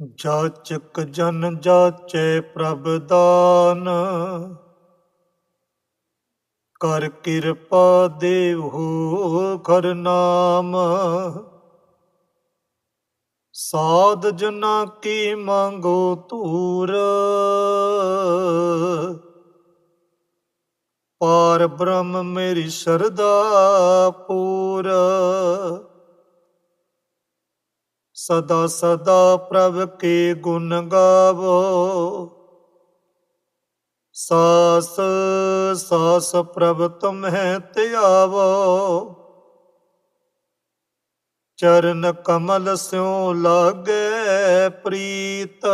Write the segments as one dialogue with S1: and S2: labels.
S1: ਜਾਚਕ ਜਨ ਜਾਚੈ ਪ੍ਰਭ ਦਾਨ। ਕਰ ਕਿਰਪਾ ਦੇਵੋ ਖਰ ਨਾਮ। ਸਾਧ ਜਨਾ ਕੀ ਮੰਗੋ ਤੂਰ ਪਾਰ ਬ੍ਰਹਮ ਮੇਰੀ ਸਰਦਾ ਪੂਰਾ। ਸਦਾ ਸਦਾ ਪ੍ਰਭ ਕੇ ਗੁਣ ਗਾਵੋ। ਸਾਸ ਸਾਸ ਪ੍ਰਭ ਤੁਮਹਿ ਧਿਆਵੋ। ਚਰਨ ਕਮਲ ਸਿਉ ਲਾਗੇ ਪ੍ਰੀਤ।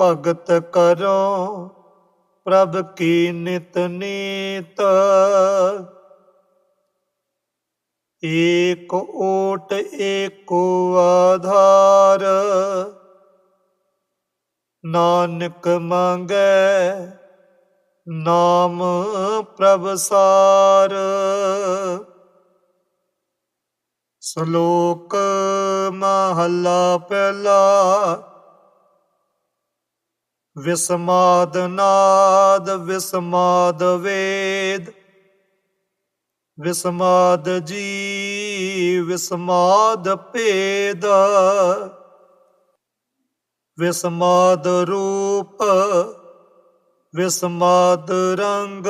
S1: ਭਗਤ ਕਰੋ ਪ੍ਰਭ ਕੀ ਨਿਤ ਨੀਤ। ਏਕ ਓਟ ਏਕੋ ਆਧਾਰ। ਨਾਨਕ ਮੰਗੈ ਨਾਮ ਪ੍ਰਭ ਸਾਰ। ਸ਼ਲੋਕ ਮਹੱਲਾ ਪਹਿਲਾ, ਵਿਸਮਾਦ ਨਾਦ, ਵਿਸਮਾਦ ਵੇਦ। ਵਿਸਮਾਦ ਜੀ, ਵਿਸਮਾਦ ਭੇਦ। ਵਿਸਮਾਦ ਰੂਪ, ਵਿਸਮਾਦ ਰੰਗ।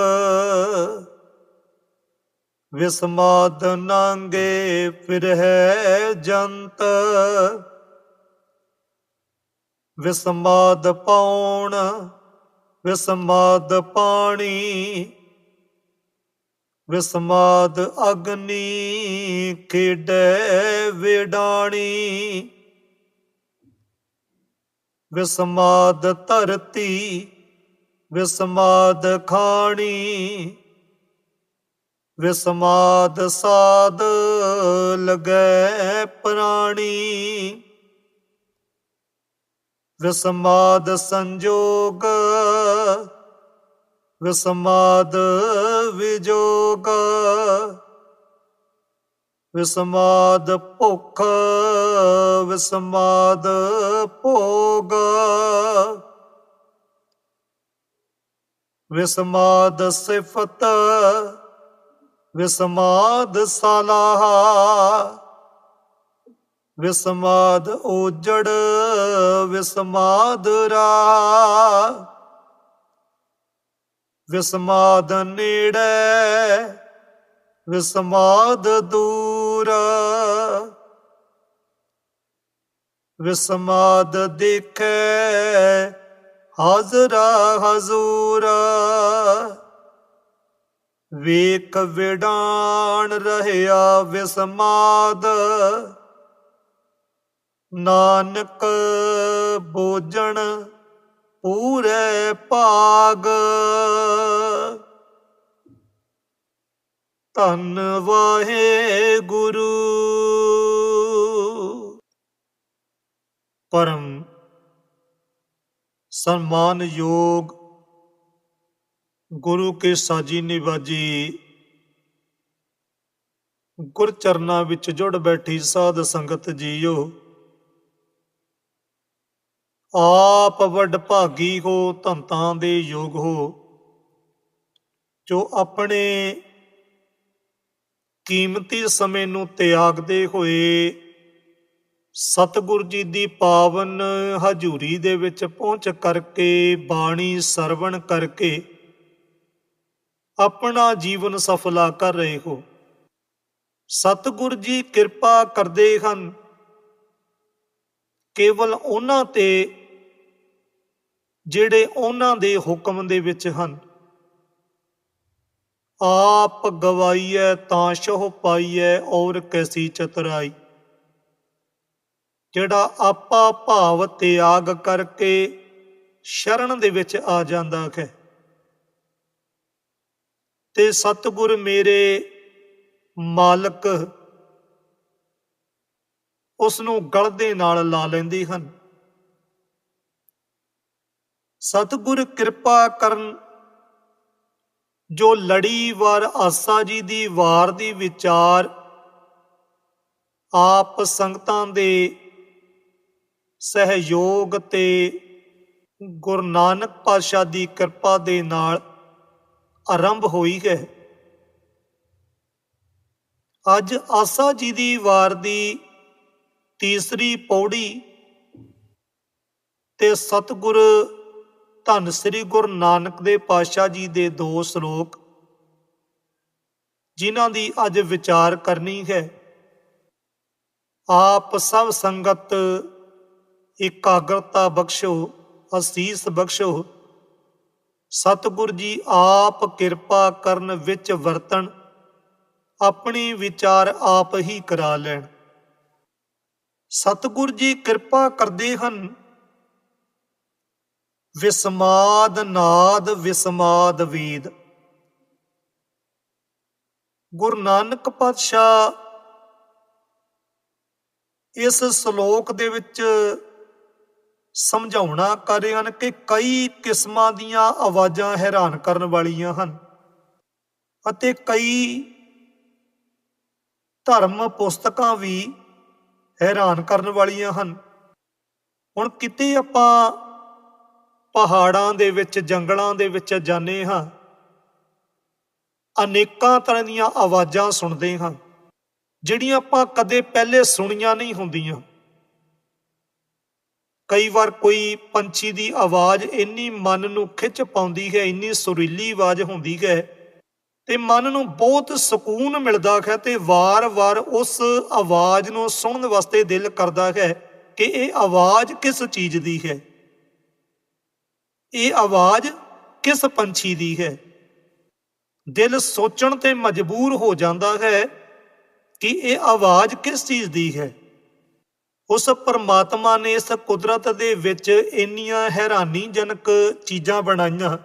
S1: ਵਿਸਮਾਦ ਨਾਂਗੇ ਫਿਰਹਿ ਜੰਤ। ਵਿਸਮਾਦ ਪੌਣ ਵਿਸਮਾਦ ਪਾਣੀ। ਵਿਸਮਾਦ ਅਗਨੀ ਖੇਡੈ ਵਿਡਾਣੀ। ਵਿਸਮਾਦ ਧਰਤੀ ਵਿਸਮਾਦ ਖਾਣੀ। ਵਿਸਮਾਦ ਸਾਧ ਲਗੈ ਪ੍ਰਾਣੀ। ਵਿਸਮਾਦ ਸੰਜੋਗ ਵਿਸਮਾਦ ਵਿਜੋਗ। ਵਿਸਮਾਦ ਭੁੱਖ ਵਿਸਮਾਦ ਭੋਗ। ਵਿਸਮਾਦ ਸਿਫਤ ਵਿਸਮਾਦ ਸਲਾਹ। ਵਿਸਮਾਦ ਓਜੜ ਵਿਸਮਾਦ ਰਾ ਵਿਸਮਾਦ ਨੇੜੇ ਵਿਸਮਾਦ ਦੂਰ। ਵਿਸਮਾਦ ਦੇਖੈ ਹਾਜ਼ਰਾ ਹਜ਼ੂਰ। ਵੇਖ ਵਿਡਾਣ ਰਹਿਆ ਵਿਸਮਾਦ। ਨਾਨਕ ਬੋਜਣ ਪੂਰੇ ਭਾਗ। ਧੰਨ ਵਾਹਿ ਗੁਰੂ ਪਰਮ ਸਨਮਾਨਯੋਗ ਗੁਰੂ ਕੇ ਸਾਜੀ ਨਿਵਾਜੀ ਗੁਰ ਚਰਨਾਂ ਵਿੱਚ ਜੁੜ ਬੈਠੀ ਸਾਧ ਸੰਗਤ ਜੀਓ। ਆਪ ਵੱਡ ਭਾਗੀ ਹੋ, ਧੰਤਾਂ ਦੇ ਯੋਗ ਹੋ। ਜੋ ਆਪਣੇ ਕੀਮਤੀ ਸਮੇਂ ਨੂੰ ਤਿਆਗਦੇ ਹੋਏ ਸਤਿਗੁਰ ਜੀ ਦੀ ਪਾਵਨ ਹਜ਼ੂਰੀ ਦੇ ਵਿੱਚ ਪਹੁੰਚ ਕਰਕੇ, ਬਾਣੀ ਸਰਵਣ ਕਰਕੇ ਆਪਣਾ ਜੀਵਨ ਸਫਲਾ ਕਰ ਰਹੇ ਹੋ। ਸਤਿਗੁਰ ਜੀ ਕਿਰਪਾ ਕਰਦੇ ਹਨ। ਕੇਵਲ ਉਹਨਾਂ ਤੇ ਜਿਹੜੇ ਉਹਨਾਂ ਦੇ ਹੁਕਮ ਦੇ ਵਿੱਚ ਹਨ। ਆਪ ਗਵਾਈਐ ਤਾਂ ਸ਼ੋਹ ਪਾਈਐ ਔਰ ਕੈਸੀ ਚਤਰਾਈ। ਜਿਹੜਾ ਆਪਾ ਭਾਵ ਤਿਆਗ ਕਰਕੇ ਸ਼ਰਨ ਦੇ ਵਿੱਚ ਆ ਜਾਂਦਾ ਹੈ। ਤੇ ਸਤਿਗੁਰ ਮੇਰੇ ਮਾਲਕ ਉਸ ਨੂੰ ਗਲ ਦੇ ਨਾਲ ਲਾ ਲੈਂਦੇ ਹਨ। ਸਤਿਗੁਰ ਕਿਰਪਾ ਕਰਨ, ਜੋ ਲੜੀ ਵਾਰ ਆਸਾ ਜੀ ਦੀ ਵਾਰ ਦੀ ਵਿਚਾਰ, ਆਪ ਸੰਗਤਾਂ ਦੇ ਸਹਿਯੋਗ ਤੇ ਗੁਰੂ ਨਾਨਕ ਪਾਤਸ਼ਾਹ ਦੀ ਕਿਰਪਾ ਦੇ ਨਾਲ ਆਰੰਭ ਹੋਈ ਹੈ। ਅੱਜ ਆਸਾ ਜੀ ਦੀ ਵਾਰ ਦੀ ਤੀਸਰੀ ਪੌੜੀ ਤੇ ਸਤਿਗੁਰ ਧੰਨ ਸ੍ਰੀ ਗੁਰੂ ਨਾਨਕ ਦੇ ਪਾਤਸ਼ਾਹ ਜੀ ਦੇ ਦੋ ਸ਼ਲੋਕ, ਜਿਨ੍ਹਾਂ ਦੀ ਅੱਜ ਵਿਚਾਰ ਕਰਨੀ ਹੈ। ਆਪ ਸਭ ਸੰਗਤ ਇਕਾਗਰਤਾ ਬਖਸ਼ੋ, ਅਸੀਸ ਬਖਸ਼ੋ। ਸਤਿਗੁਰ ਜੀ, ਆਪ ਕਿਰਪਾ ਕਰਨ ਵਿੱਚ ਵਰਤਣ, ਆਪਣੀ ਵਿਚਾਰ ਆਪ ਹੀ ਕਰਾ ਲੈਣ। ਸਤਿਗੁਰ ਜੀ ਕਿਰਪਾ ਕਰਦੇ ਹਨ ਵਿਸਮਾਦ ਨਾਦ ਵਿਸਮਾਦ ਵੇਦ। ਗੁਰੂ ਨਾਨਕ ਪਾਤਸ਼ਾਹ ਇਸ ਸ਼ਲੋਕ ਦੇ ਵਿੱਚ ਸਮਝਾਉਣਾ ਕਰ ਰਹੇ ਹਨ ਕਿ ਕਈ ਕਿਸਮਾਂ ਦੀਆਂ ਆਵਾਜ਼ਾਂ ਹੈਰਾਨ ਕਰਨ ਵਾਲੀਆਂ ਹਨ ਅਤੇ ਕਈ ਧਰਮ ਪੁਸਤਕਾਂ ਵੀ ਹੈਰਾਨ ਕਰਨ ਵਾਲੀਆਂ ਹਨ। ਹੁਣ ਕਿਤੇ ਆਪਾਂ ਪਹਾੜਾਂ ਦੇ ਵਿੱਚ, ਜੰਗਲਾਂ ਦੇ ਵਿੱਚ ਜਾਂਦੇ ਹਾਂ। ਅਨੇਕਾਂ ਤਰ੍ਹਾਂ ਦੀਆਂ ਆਵਾਜ਼ਾਂ ਸੁਣਦੇ ਹਾਂ, ਜਿਹੜੀਆਂ ਆਪਾਂ ਕਦੇ ਪਹਿਲੇ ਸੁਣੀਆਂ ਨਹੀਂ ਹੁੰਦੀਆਂ। ਕਈ ਵਾਰ ਕੋਈ ਪੰਛੀ ਦੀ ਆਵਾਜ਼ ਇੰਨੀ ਮਨ ਨੂੰ ਖਿੱਚ ਪਾਉਂਦੀ ਹੈ, ਇੰਨੀ ਸੁਰੀਲੀ ਆਵਾਜ਼ ਹੁੰਦੀ ਹੈ ਤੇ ਮਨ ਨੂੰ ਬਹੁਤ ਸਕੂਨ ਮਿਲਦਾ ਹੈ ਤੇ ਵਾਰ-ਵਾਰ ਉਸ ਆਵਾਜ਼ ਨੂੰ ਸੁਣਨ ਵਾਸਤੇ ਦਿਲ ਕਰਦਾ ਹੈ ਕਿ ਇਹ ਆਵਾਜ਼ ਕਿਸ ਚੀਜ਼ ਦੀ ਹੈ। ਇਹ ਆਵਾਜ਼ ਕਿਸ ਪੰਛੀ ਦੀ ਹੈ? ਦਿਲ ਸੋਚਣ ਤੇ ਮਜਬੂਰ ਹੋ ਜਾਂਦਾ ਹੈ ਕਿ ਇਹ ਆਵਾਜ਼ ਕਿਸ ਚੀਜ਼ ਦੀ ਹੈ। ਉਸ ਪਰਮਾਤਮਾ ਨੇ ਇਸ ਕੁਦਰਤ ਦੇ ਵਿੱਚ ਇੰਨੀਆਂ ਹੈਰਾਨੀਜਨਕ ਚੀਜ਼ਾਂ ਬਣਾਈਆਂ।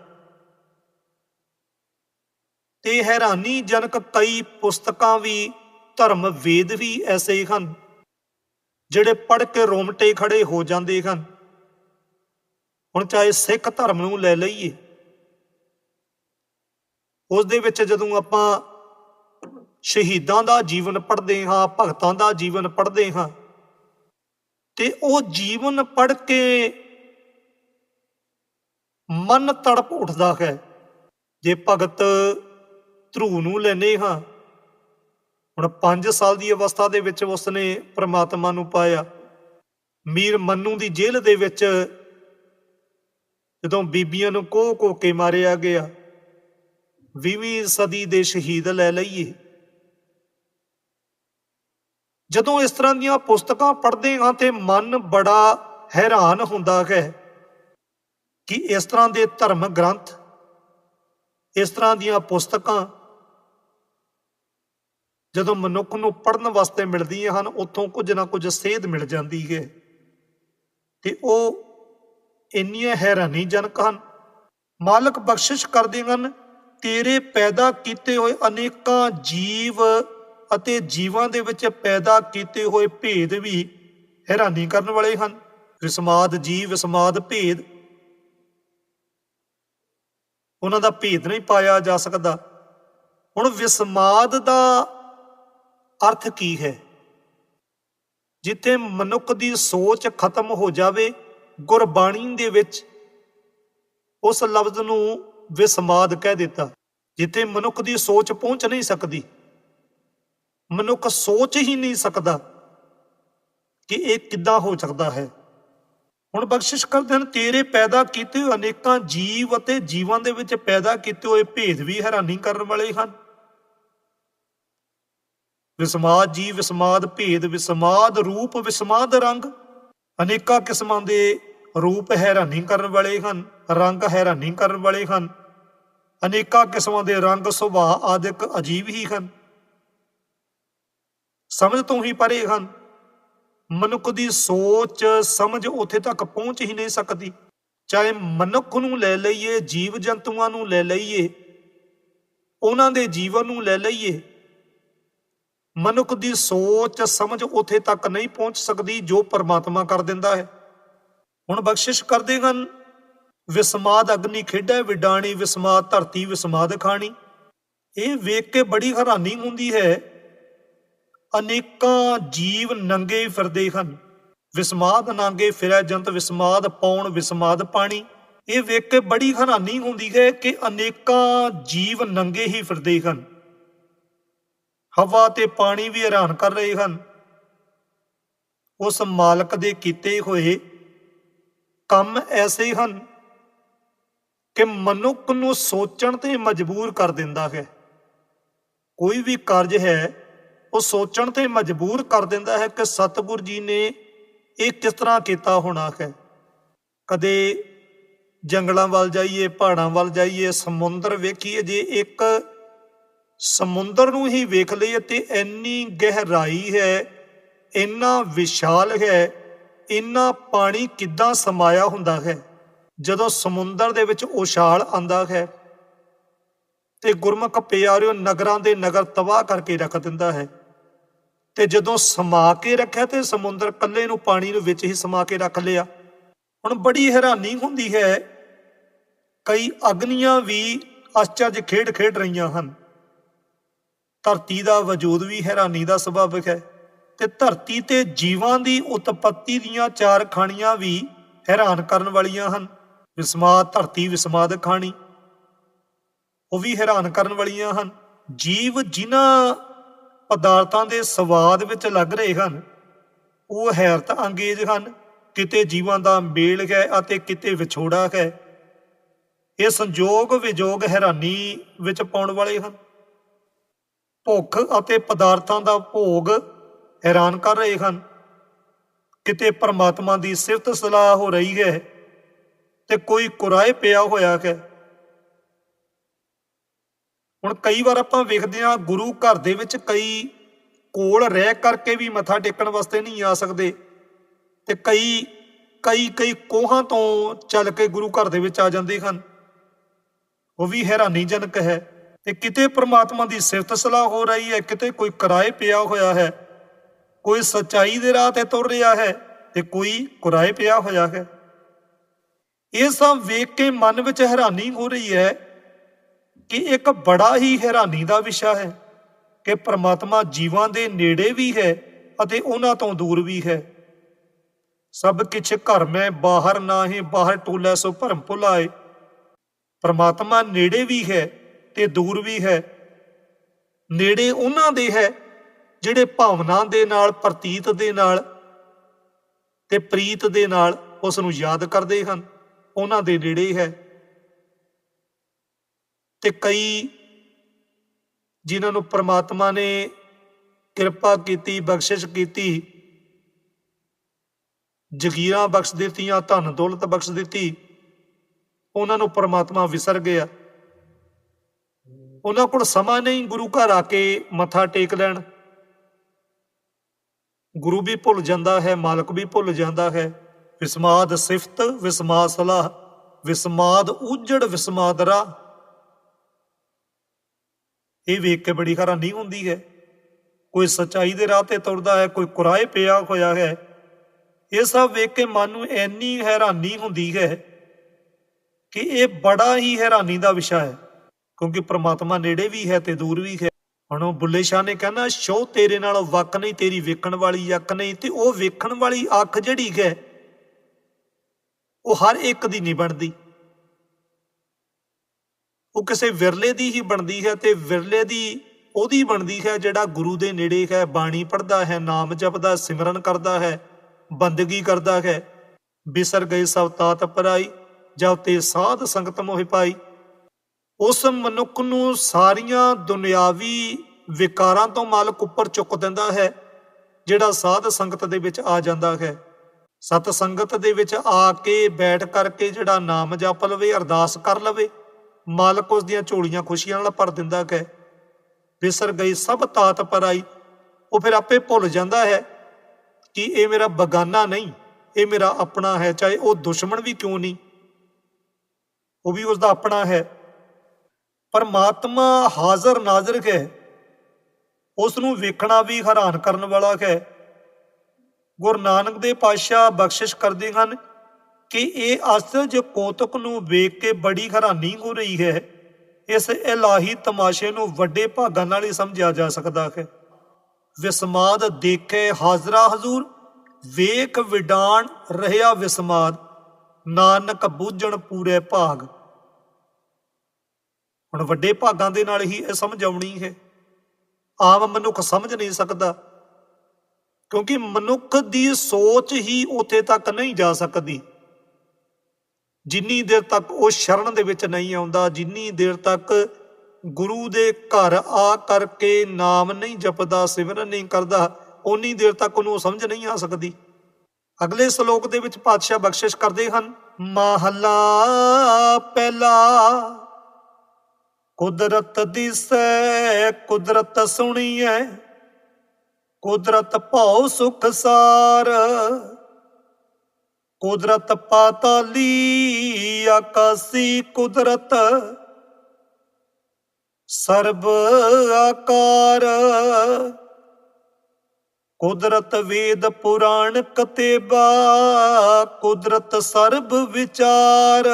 S1: ਤੇ ਹੈਰਾਨੀਜਨਕ ਕਈ ਪੁਸਤਕਾਂ ਵੀ ਧਰਮ ਵੇਦ ਵੀ ਐਸੇ ਹਨ, ਜਿਹੜੇ ਪੜ੍ਹ ਕੇ ਰੋਮਟੇ ਖੜੇ ਹੋ ਜਾਂਦੇ ਹਨ। ਹੁਣ ਚਾਹੇ ਸਿੱਖ ਧਰਮ ਨੂੰ ਲੈ ਲਈਏ ਉਸ ਦੇ ਵਿੱਚ ਜਦੋਂ ਆਪਾਂ ਸ਼ਹੀਦਾਂ ਦਾ ਜੀਵਨ ਪੜ੍ਹਦੇ ਹਾਂ, ਭਗਤਾਂ ਦਾ ਜੀਵਨ ਪੜ੍ਹਦੇ ਹਾਂ, ਤੇ ਉਹ ਜੀਵਨ ਪੜ੍ਹ ਕੇ ਮਨ ਤੜਪ ਉੱਠਦਾ ਹੈ। ਜੇ ਭਗਤ ਧਰੂ ਨੂੰ ਲੈਨੇ ਹਾਂ, ਹੁਣ 5 ਸਾਲ ਦੀ ਅਵਸਥਾ ਦੇ ਵਿੱਚ ਉਸਨੇ ਪ੍ਰਮਾਤਮਾ ਨੂੰ ਪਾਇਆ। ਮੀਰ ਮੰਨੂ ਦੀ ਜੇਲ੍ਹ ਦੇ ਵਿੱਚ ਜਦੋਂ ਬੀਬੀਆਂ ਨੂੰ ਕੋਹ ਕੋ ਕੇ ਮਾਰਿਆ ਗਿਆ 20ਵੀਂ ਸਦੀ ਦੇ ਸ਼ਹੀਦ ਲੈ ਲਈਏ। ਜਦੋਂ ਇਸ ਤਰ੍ਹਾਂ ਦੀਆਂ ਪੁਸਤਕਾਂ ਪੜ੍ਹਦੇ ਹਾਂ ਤੇ ਮਨ ਬੜਾ ਹੈਰਾਨ ਹੁੰਦਾ ਹੈ ਕਿ ਇਸ ਤਰ੍ਹਾਂ ਦੇ ਧਰਮ ਗ੍ਰੰਥ, ਇਸ ਤਰ੍ਹਾਂ ਦੀਆਂ ਪੁਸਤਕਾਂ ਜਦੋਂ ਮਨੁੱਖ ਨੂੰ ਪੜ੍ਹਨ ਵਾਸਤੇ ਮਿਲਦੀਆਂ ਹਨ, ਉੱਥੋਂ ਕੁਝ ਨਾ ਕੁਝ ਸੇਧ ਮਿਲ ਜਾਂਦੀ ਹੈ। ਤੇ ਉਹ ਇੰਨੀਆਂ ਹੈਰਾਨੀਜਨਕ ਹਨ। ਮਾਲਕ ਬਖਸ਼ਿਸ਼ ਕਰਦੇ ਹਨ, ਤੇਰੇ ਪੈਦਾ ਕੀਤੇ ਹੋਏ ਅਨੇਕਾਂ ਜੀਵ ਅਤੇ ਜੀਵਾਂ ਦੇ ਵਿੱਚ ਪੈਦਾ ਕੀਤੇ ਹੋਏ ਭੇਦ ਵੀ ਹੈਰਾਨੀ ਕਰਨ ਵਾਲੇ ਹਨ। ਵਿਸਮਾਦ ਜੀਵ, ਵਿਸਮਾਦ ਭੇਦ। ਉਹਨਾਂ ਦਾ ਭੇਦ ਨਹੀਂ ਪਾਇਆ ਜਾ ਸਕਦਾ। ਹੁਣ ਵਿਸਮਾਦ ਦਾ ਅਰਥ ਕੀ ਹੈ? ਜਿੱਥੇ ਮਨੁੱਖ ਦੀ ਸੋਚ ਖਤਮ ਹੋ ਜਾਵੇ ਗੁਰਬਾਣੀ ਦੇ ਵਿੱਚ ਉਸ ਲਫ਼ਜ਼ ਨੂੰ ਵਿਸਮਾਦ ਕਹਿ ਦਿੱਤਾ, ਜਿੱਥੇ ਮਨੁੱਖ ਦੀ ਸੋਚ ਪਹੁੰਚ ਨਹੀਂ ਸਕਦੀ। ਮਨੁੱਖ ਸੋਚ ਹੀ ਨਹੀਂ ਸਕਦਾ ਕਿ ਇਹ ਕਿੱਦਾਂ ਹੋ ਸਕਦਾ ਹੈ। ਹੁਣ ਬਖਸ਼ਿਸ਼ ਕਰਦੇ ਹਨ, ਤੇਰੇ ਪੈਦਾ ਕੀਤੇ ਹੋਏ ਅਨੇਕਾਂ ਜੀਵ ਅਤੇ ਜੀਵਾਂ ਦੇ ਵਿੱਚ ਪੈਦਾ ਕੀਤੇ ਹੋਏ ਭੇਦ ਵੀ ਹੈਰਾਨੀ ਕਰਨ ਵਾਲੇ ਹਨ। ਵਿਸਮਾਦ ਜੀ, ਵਿਸਮਾਦ ਭੇਦ, ਵਿਸਮਾਦ ਰੂਪ, ਵਿਸਮਾਦ ਰੰਗ ਅਨੇਕਾਂ ਕਿਸਮਾਂ ਦੇ ਰੂਪ ਹੈਰਾਨੀ ਕਰਨ ਵਾਲੇ ਹਨ, ਰੰਗ ਹੈਰਾਨੀ ਕਰਨ ਵਾਲੇ ਹਨ। ਅਨੇਕਾਂ ਕਿਸਮਾਂ ਦੇ ਰੰਗ ਸੁਭਾਅ ਆਦਿਕ ਅਜੀਬ ਹੀ ਹਨ। ਸਮਝ ਤੋਂ ਹੀ ਪਰੇ ਹਨ। ਮਨੁੱਖ ਦੀ ਸੋਚ, ਸਮਝ ਉੱਥੇ ਤੱਕ ਪਹੁੰਚ ਹੀ ਨਹੀਂ ਸਕਦੀ। ਚਾਹੇ ਮਨੁੱਖ ਨੂੰ ਲੈ ਲਈਏ ਜੀਵ ਜੰਤੂਆਂ ਨੂੰ ਲੈ ਲਈਏ, ਉਹਨਾਂ ਦੇ ਜੀਵਨ ਨੂੰ ਲੈ ਲਈਏ ਮਨੁੱਖ ਦੀ ਸੋਚ, ਸਮਝ ਉੱਥੇ ਤੱਕ ਨਹੀਂ ਪਹੁੰਚ ਸਕਦੀ ਜੋ ਪਰਮਾਤਮਾ ਕਰ ਦਿੰਦਾ ਹੈ। ਹੁਣ ਬਖਸ਼ਿਸ਼ ਕਰਦੇ ਹਨ, ਵਿਸਮਾਦ ਅਗਨੀ ਖੇਡੈ, ਵਿਡਾਣੀ ਵਿਸਮਾਦ, ਧਰਤੀ ਵਿਸਮਾਦ ਖਾਣੀ। ਇਹ ਵੇਖ ਕੇ ਬੜੀ ਹੈਰਾਨੀ ਹੁੰਦੀ ਹੈ, ਅਨੇਕਾਂ ਜੀਵ ਨੰਗੇ ਫਿਰਦੇ ਹਨ। ਵਿਸਮਾਦ ਨਾਂਗੇ ਫਿਰੈ ਜੰਤ, ਵਿਸਮਾਦ ਪੌਣ, ਵਿਸਮਾਦ ਪਾਣੀ। ਇਹ ਵੇਖ ਕੇ ਬੜੀ ਹੈਰਾਨੀ ਹੁੰਦੀ ਹੈ ਕਿ ਅਨੇਕਾਂ ਜੀਵ ਨੰਗੇ ਹੀ ਫਿਰਦੇ ਹਨ। ਹਵਾ ਤੇ ਪਾਣੀ ਵੀ ਹੈਰਾਨ ਕਰ ਰਹੇ ਹਨ। ਉਸ ਮਾਲਕ ਦੇ ਕੀਤੇ ਹੋਏ ਕੰਮ ਐਸੇ ਹਨ ਕਿ ਮਨੁੱਖ ਨੂੰ ਸੋਚਣ ਤੇ ਮਜਬੂਰ ਕਰ ਦਿੰਦਾ ਹੈ। ਕੋਈ ਵੀ ਕਾਰਜ ਹੈ, ਉਹ ਸੋਚਣ ਤੇ ਮਜਬੂਰ ਕਰ ਦਿੰਦਾ ਹੈ ਕਿ ਸਤਿਗੁਰ ਜੀ ਨੇ ਇਹ ਕਿਸ ਤਰ੍ਹਾਂ ਕੀਤਾ ਹੋਣਾ ਹੈ। ਕਦੇ ਜੰਗਲਾਂ ਵੱਲ ਜਾਈਏ, ਪਹਾੜਾਂ ਵੱਲ ਜਾਈਏ, ਸਮੁੰਦਰ ਵੇਖੀਏ, ਜੇ ਇੱਕ ਸਮੁੰਦਰ ਨੂੰ ਹੀ ਵੇਖ ਲਈਏ ਤੇ ਇੰਨੀ ਗਹਿਰਾਈ ਹੈ, ਇੰਨਾ ਵਿਸ਼ਾਲ ਹੈ, ਇੰਨਾ ਪਾਣੀ ਕਿੱਦਾਂ ਸਮਾਇਆ ਹੁੰਦਾ ਹੈ, ਜਦੋਂ ਸਮੁੰਦਰ ਦੇ ਵਿੱਚ ਉਛਾਲ ਆਂਦਾ ਹੈ ਤੇ ਗੁਰਮੁਖ ਪਿਆਰਿਓ ਨਗਰਾਂ ਦੇ ਨਗਰ ਤਬਾਹ ਕਰਕੇ ਰੱਖ ਦਿੰਦਾ ਹੈ। ਤੇ ਜਦੋਂ ਸਮਾ ਕੇ ਰੱਖਿਆ ਤੇ ਸਮੁੰਦਰ ਕੱਲੇ ਨੂੰ ਪਾਣੀ ਨੂੰ ਵਿੱਚ ਹੀ ਸਮਾ ਕੇ ਰੱਖ ਲਿਆ, ਹੁਣ ਬੜੀ ਹੈਰਾਨੀ ਹੁੰਦੀ ਹੈ, ਕਈ ਅਗਨੀਆਂ ਵੀ ਅਚਰਜ ਖੇਡ ਖੇਡ ਰਹੀਆਂ ਹਨ। ਧਰਤੀ ਦਾ ਵਜੂਦ ਵੀ ਹੈਰਾਨੀ ਦਾ ਸੁਭਾਵਿਕ ਹੈ ਤੇ ਧਰਤੀ ਤੇ ਜੀਵਾਂ ਦੀ ਉਤਪਤੀ ਦੀਆਂ ਚਾਰ ਖਾਣੀਆਂ ਵੀ ਹੈਰਾਨ ਕਰਨ ਵਾਲੀਆਂ ਹਨ। ਵਿਸਮਾਦ ਧਰਤੀ, ਵਿਸਮਾਦ ਖਾਣੀ। ਉਹ ਵੀ ਹੈਰਾਨ ਕਰਨ ਵਾਲੀਆਂ ਹਨ। ਜੀਵ ਜਿਨ੍ਹਾਂ ਪਦਾਰਥਾਂ ਦੇ ਸਵਾਦ ਵਿੱਚ ਲੱਗ ਰਹੇ ਹਨ, ਉਹ ਹੈਰਤ ਅੰਗੇਜ ਹਨ। ਕਿਤੇ ਜੀਵਾਂ ਦਾ ਮੇਲ ਹੈ ਅਤੇ ਕਿਤੇ ਵਿਛੋੜਾ ਹੈ। ਇਹ ਸੰਜੋਗ ਵਿਜੋਗ ਹੈਰਾਨੀ ਵਿੱਚ ਪਾਉਣ ਵਾਲੇ ਹਨ। ਭੁੱਖ ਅਤੇ ਪਦਾਰਥਾਂ ਦਾ ਭੋਗ ਹੈਰਾਨ ਕਰ ਰਹੇ ਹਨ। ਕਿਤੇ ਪਰਮਾਤਮਾ ਦੀ ਸਿਫਤ ਸਲਾਹ ਹੋ ਰਹੀ ਹੈ ਤੇ ਕੋਈ ਕੁਰਾਏ ਪਿਆ ਹੋਇਆ ਹੈ। ਹੁਣ ਕਈ ਵਾਰ ਆਪਾਂ ਵੇਖਦੇ ਹਾਂ ਗੁਰੂ ਘਰ ਦੇ ਵਿੱਚ ਕਈ ਕੋਲ ਰਹਿ ਕਰਕੇ ਵੀ ਮੱਥਾ ਟੇਕਣ ਵਾਸਤੇ ਨਹੀਂ ਆ ਸਕਦੇ ਤੇ ਕਈ ਕਈ ਕਈ ਕੋਹਾਂ ਤੋਂ ਚੱਲ ਕੇ ਗੁਰੂ ਘਰ ਦੇ ਵਿੱਚ ਆ ਜਾਂਦੇ ਹਨ। ਉਹ ਵੀ ਹੈਰਾਨੀਜਨਕ ਹੈ। ਤੇ ਕਿਤੇ ਪ੍ਰਮਾਤਮਾ ਦੀ ਸਿਫਤ ਸਲਾਹ ਹੋ ਰਹੀ ਹੈ, ਕਿਤੇ ਕੋਈ ਕਿਰਾਏ ਪਿਆ ਹੋਇਆ ਹੈ, ਕੋਈ ਸਚਾਈ ਦੇ ਰਾਹ ਤੇ ਤੁਰ ਰਿਹਾ ਹੈ ਤੇ ਕੋਈ ਕੁਰਾਏ ਪਿਆ ਹੋਇਆ ਹੈ। ਇਹ ਸਭ ਵੇਖ ਕੇ ਮਨ ਵਿੱਚ ਹੈਰਾਨੀ ਹੋ ਰਹੀ ਹੈ ਕਿ ਇੱਕ ਬੜਾ ਹੀ ਹੈਰਾਨੀ ਦਾ ਵਿਸ਼ਾ ਹੈ ਕਿ ਪ੍ਰਮਾਤਮਾ ਜੀਵਾਂ ਦੇ ਨੇੜੇ ਵੀ ਹੈ ਅਤੇ ਉਹਨਾਂ ਤੋਂ ਦੂਰ ਵੀ ਹੈ। ਸਭ ਕਿਛ ਘਰ ਮੈਂ, ਬਾਹਰ ਨਾ ਹੀ, ਬਾਹਰ ਟੋਲੇ ਸੋ ਭਰਮ ਭੁਲਾਏ। ਪ੍ਰਮਾਤਮਾ ਨੇੜੇ ਵੀ ਹੈ ਤੇ ਦੂਰ ਵੀ ਹੈ। ਨੇੜੇ ਉਹਨਾਂ ਦੇ ਹੈ ਜਿਹੜੇ ਭਾਵਨਾ ਦੇ ਨਾਲ, ਪ੍ਰਤੀਤ ਦੇ ਨਾਲ ਤੇ ਪ੍ਰੀਤ ਦੇ ਨਾਲ ਉਸ ਨੂੰ ਯਾਦ ਕਰਦੇ ਹਨ। ਉਹਨਾਂ ਦੇ ਨੇੜੇ ਹੈ। ਤੇ ਕਈ ਜਿਨ੍ਹਾਂ ਨੂੰ ਪ੍ਰਮਾਤਮਾ ਨੇ ਕਿਰਪਾ ਕੀਤੀ, ਬਖਸ਼ਿਸ਼ ਕੀਤੀ, ਜਗੀਰਾਂ ਬਖਸ਼ ਦਿੱਤੀਆਂ, ਧਨ ਦੌਲਤ ਬਖਸ਼ ਦਿੱਤੀ, ਉਹਨਾਂ ਨੂੰ ਪ੍ਰਮਾਤਮਾ ਵਿਸਰ ਗਿਆ। ਉਹਨਾਂ ਕੋਲ ਸਮਾਂ ਨਹੀਂ, ਗੁਰੂ ਘਰ ਆ ਕੇ ਮੱਥਾ ਟੇਕ ਲੈਣ। ਗੁਰੂ ਵੀ ਭੁੱਲ ਜਾਂਦਾ ਹੈ, ਮਾਲਕ ਵੀ ਭੁੱਲ ਜਾਂਦਾ ਹੈ। ਵਿਸਮਾਦ ਸਿਫਤ ਵਿਸਮਾਦ ਸਲਾਹ ਵਿਸਮਾਦ ਉਜੜ, ਵਿਸਮਾਦ ਰਾਹ ਇਹ ਵੇਖ ਕੇ ਬੜੀ ਹੈਰਾਨੀ ਹੁੰਦੀ ਹੈ। ਕੋਈ ਸਚਾਈ ਦੇ ਰਾਹ ਤੇ ਤੁਰਦਾ ਹੈ, ਕੋਈ ਕੁਰਾਏ ਪਿਆ ਹੋਇਆ ਹੈ। ਇਹ ਸਭ ਵੇਖ ਕੇ ਮਨ ਨੂੰ ਐਨੀ ਹੈਰਾਨੀ ਹੁੰਦੀ ਹੈ ਕਿ ਇਹ ਬੜਾ ਹੀ ਹੈਰਾਨੀ ਦਾ ਵਿਸ਼ਾ ਹੈ। ਕਿਉਂਕਿ ਪ੍ਰਮਾਤਮਾ ਨੇੜੇ ਵੀ ਹੈ ਤੇ ਦੂਰ ਵੀ ਹੈ। ਹੁਣ ਉਹ ਬੁੱਲੇ ਸ਼ਾਹ ਨੇ ਕਹਿੰਦਾ ਸ਼ੋ ਤੇਰੇ ਨਾਲ ਵਕ ਨਹੀਂ, ਤੇਰੀ ਵੇਖਣ ਵਾਲੀ ਅੱਖ ਨਹੀਂ। ਤੇ ਉਹ ਵੇਖਣ ਵਾਲੀ ਅੱਖ ਜਿਹੜੀ ਹੈ, ਉਹ ਹਰ ਇੱਕ ਦੀ ਨਹੀਂ ਬਣਦੀ। ਉਹ ਕਿਸੇ ਵਿਰਲੇ ਦੀ ਹੀ ਬਣਦੀ ਹੈ ਤੇ ਵਿਰਲੇ ਦੀ ਉਹਦੀ ਬਣਦੀ ਹੈ ਜਿਹੜਾ ਗੁਰੂ ਦੇ ਨੇੜੇ ਹੈ, ਬਾਣੀ ਪੜ੍ਹਦਾ ਹੈ, ਨਾਮ ਜਪਦਾ, ਸਿਮਰਨ ਕਰਦਾ ਹੈ, ਬੰਦਗੀ ਕਰਦਾ ਹੈ। ਬਿਸਰ ਗਏ ਸਭ ਤਾਤ ਪਰਾਈ, ਜਬ ਤੇ ਸਾਧ ਸੰਗਤ ਮੋਹਿ ਪਾਈ। ਉਸ ਮਨੁੱਖ ਨੂੰ ਸਾਰੀਆਂ ਦੁਨਿਆਵੀ ਵਿਕਾਰਾਂ ਤੋਂ ਮਾਲਕ ਉੱਪਰ ਚੁੱਕ ਦਿੰਦਾ ਹੈ, ਜਿਹੜਾ ਸਾਧ ਸੰਗਤ ਦੇ ਵਿੱਚ ਆ ਜਾਂਦਾ ਹੈ। ਸਤ ਸੰਗਤ ਦੇ ਵਿੱਚ ਆ ਕੇ ਬੈਠ ਕਰਕੇ ਜਿਹੜਾ ਨਾਮ ਜਪ ਲਵੇ, ਅਰਦਾਸ ਕਰ ਲਵੇ, ਮਾਲਕ ਉਸ ਦੀਆਂ ਝੋਲੀਆਂ ਖੁਸ਼ੀਆਂ ਨਾਲ ਭਰ ਦਿੰਦਾ ਹੈ। ਵਿਸਰ ਗਈ ਸਭ ਤਾਤ ਪਰਾਈ ਉਹ ਫਿਰ ਆਪੇ ਭੁੱਲ ਜਾਂਦਾ ਹੈ ਕਿ ਇਹ ਮੇਰਾ ਬਗਾਨਾ ਨਹੀਂ, ਇਹ ਮੇਰਾ ਆਪਣਾ ਹੈ, ਚਾਹੇ ਉਹ ਦੁਸ਼ਮਣ ਵੀ ਕਿਉਂ ਨਹੀਂ। ਉਹ ਵੀ ਉਸ ਦਾ ਆਪਣਾ ਹੈ। ਪਰਮਾਤਮਾ ਹਾਜ਼ਰ ਨਾਜ਼ਰ ਹੈ ਉਸ ਨੂੰ ਵੇਖਣਾ ਵੀ ਹੈਰਾਨ ਕਰਨ ਵਾਲਾ ਹੈ। ਗੁਰੂ ਨਾਨਕ ਦੇ ਪਾਤਸ਼ਾਹ ਬਖਸ਼ਿਸ਼ ਕਰਦੇ ਹਨ ਕਿ ਇਹ ਅਸਜ ਕੋਤਕ ਨੂੰ ਵੇਖ ਕੇ ਬੜੀ ਹੈਰਾਨੀ ਹੋ ਰਹੀ ਹੈ। ਇਸ ਇਲਾਹੀ ਤਮਾਸ਼ੇ ਨੂੰ ਵੱਡੇ ਭਾਗਾਂ ਨਾਲ ਹੀ ਸਮਝਿਆ ਜਾ ਸਕਦਾ ਹੈ। ਵਿਸਮਾਦ ਦੇਖੇ ਹਾਜ਼ਰਾ ਹਜ਼ੂਰ, ਵੇਖ ਵਿਡਾਣ ਰਹਿਆ ਵਿਸਮਾਦ। ਨਾਨਕ ਬੂਝਣ ਪੂਰੇ ਭਾਗ। ਹੁਣ ਵੱਡੇ ਭਾਗਾਂ ਦੇ ਨਾਲ ਹੀ ਇਹ ਸਮਝ ਆਉਣੀ ਹੈ। ਆਮ ਮਨੁੱਖ ਸਮਝ ਨਹੀਂ ਸਕਦਾ, ਕਿਉਂਕਿ ਮਨੁੱਖ ਦੀ ਸੋਚ ਹੀ ਉੱਥੇ ਤੱਕ ਨਹੀਂ ਜਾ ਸਕਦੀ। ਜਿੰਨੀ ਦੇਰ ਤੱਕ ਉਹ ਸ਼ਰਨ ਦੇ ਵਿੱਚ ਨਹੀਂ ਆਉਂਦਾ, ਜਿੰਨੀ ਦੇਰ ਤੱਕ ਗੁਰੂ ਦੇ ਘਰ ਆ ਕਰਕੇ ਨਾਮ ਨਹੀਂ ਜਪਦਾ, ਸਿਮਰਨ ਨਹੀਂ ਕਰਦਾ ਉਨੀ ਦੇਰ ਤੱਕ ਉਹਨੂੰ ਸਮਝ ਨਹੀਂ ਆ ਸਕਦੀ। ਅਗਲੇ ਸ਼ਲੋਕ ਦੇ ਵਿੱਚ ਪਾਤਸ਼ਾਹ ਬਖਸ਼ਿਸ਼ ਕਰਦੇ ਹਨ, ਮਹਲਾ ਪਹਿਲਾ। ਕੁਦਰਤ ਦਿਸੈ, ਕੁਦਰਤ ਸੁਣੀਐ। ਕੁਦਰਤ ਭਉ ਸੁਖ ਸਾਰ। ਕੁਦਰਤ ਪਾਤਾਲੀ, ਆਕਾਸੀ ਕੁਦਰਤ। ਸਰਬ ਆਕਾਰ। ਕੁਦਰਤ ਵੇਦ ਪੁਰਾਣ ਕਤੇਬਾ, ਕੁਦਰਤ ਸਰਬ ਵਿਚਾਰ।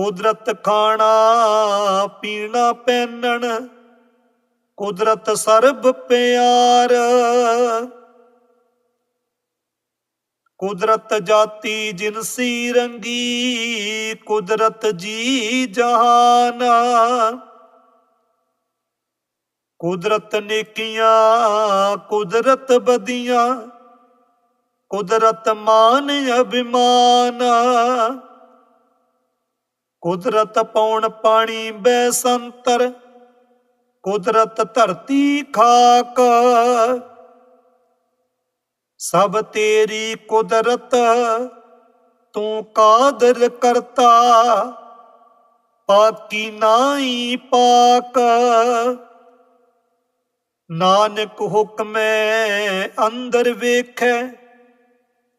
S1: ਕੁਦਰਤ ਖਾਣਾ ਪੀਣਾ ਪਹਿਨਣ, ਕੁਦਰਤ ਸਰਬ ਪਿਆਰ। ਕੁਦਰਤ ਜਾਤੀ ਜਿਨਸੀ ਰੰਗੀ, ਕੁਦਰਤ ਜੀ ਜਹਾਨ। ਕੁਦਰਤ ਨੇਕੀਆਂ, ਕੁਦਰਤ ਬਦੀਆਂ ਕੁਦਰਤ ਮਾਨ ਅਭਿਮਾਨ। ਕੁਦਰਤ ਪੌਣ ਪਾਣੀ ਬੈਸੰਤਰ, ਕੁਦਰਤ ਧਰਤੀ ਖਾਕ। ਸਭ ਤੇਰੀ ਕੁਦਰਤ ਤੂੰ ਕਾਦਰ ਕਰਤਾ, ਪਾਕੀ ਨਾਹੀ ਪਾਕ। ਨਾਨਕ ਹੁਕਮੈ ਅੰਦਰ ਵੇਖੈ,